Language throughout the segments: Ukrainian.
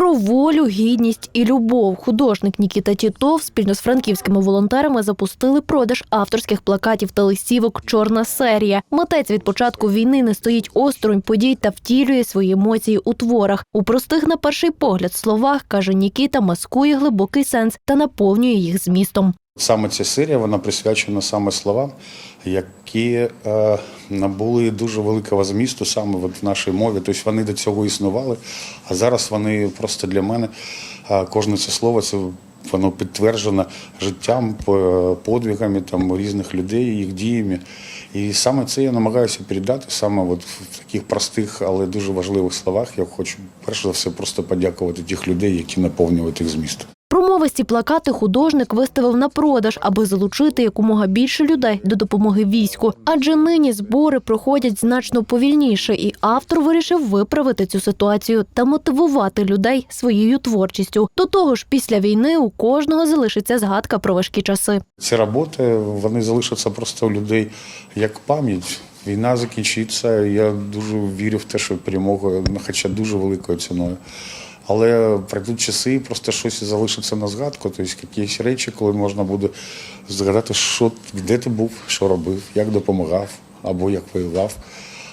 Про волю, гідність і любов художник Нікіта Тітов спільно з франківськими волонтерами запустили продаж авторських плакатів та листівок Чорна серія. Митець від початку війни не стоїть осторонь подій та втілює свої емоції у творах. У простих на перший погляд словах каже Нікіта, маскує глибокий сенс та наповнює їх змістом. Саме ця серія вона присвячена саме словам, які е, набули дуже великого змісту саме в нашій мові. Тобто вони до цього існували, а зараз вони просто для мене е, кожне це слово це. Воно підтверджено життям, по- подвигами там різних людей, їх діями. І саме це я намагаюся передати саме от в таких простих, але дуже важливих словах. Я хочу перш за все просто подякувати тих людей, які наповнюють їх змістом. Промовисті плакати художник виставив на продаж, аби залучити якомога більше людей до допомоги війську. Адже нині збори проходять значно повільніше, і автор вирішив виправити цю ситуацію та мотивувати людей своєю творчістю. До того ж, після війни у кожного залишиться згадка про важкі часи. Ці роботи вони залишаться просто у людей як пам'ять. Війна закінчиться. Я дуже вірю в те, що перемога, ну, хоча дуже великою ціною. Але прийдуть часи, і просто щось залишиться на згадку. Тобто якісь речі, коли можна буде згадати, що де ти був, що робив, як допомагав, або як воював,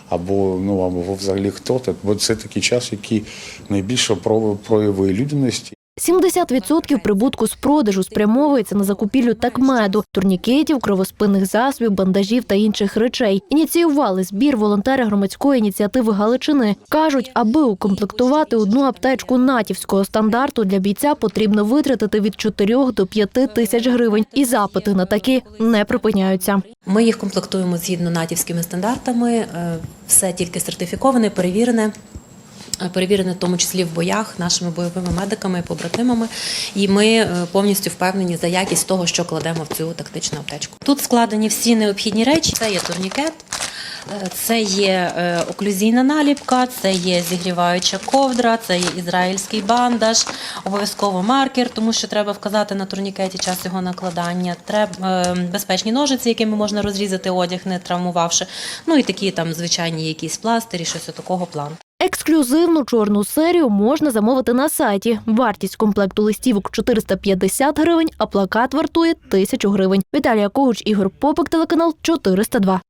або ну або взагалі хто ти. Бо це такий час, який найбільше прояв- прояви людяності. 70% прибутку з продажу спрямовується на закупівлю такмеду, турнікетів, кровоспинних засобів, бандажів та інших речей. Ініціювали збір волонтери громадської ініціативи Галичини. кажуть, аби укомплектувати одну аптечку натівського стандарту для бійця потрібно витратити від 4 до 5 тисяч гривень, і запити на такі не припиняються. Ми їх комплектуємо згідно натівськими стандартами. е, Все тільки сертифіковане, перевірене. Е, Перевірене в тому числі в боях нашими бойовими медиками і побратимами, і ми е, повністю впевнені за якість того, що кладемо в цю тактичну аптечку. Тут складені всі необхідні речі. Це є турнікет, е, це є оклюзійна наліпка, це є зігріваюча ковдра, це є ізраїльський бандаж, обов'язково маркер, тому що треба вказати на турнікеті час його накладання. Треба безпечні ножиці, якими можна розрізати одяг, не травмувавши. Ну і такі там звичайні якісь пластирі, щось такого плану. Ексклюзивну чорну серію можна замовити на сайті. Вартість комплекту листівок 450 гривень, а плакат вартує 1000 гривень. Віталія Когуч, Ігор Попик, телеканал 402.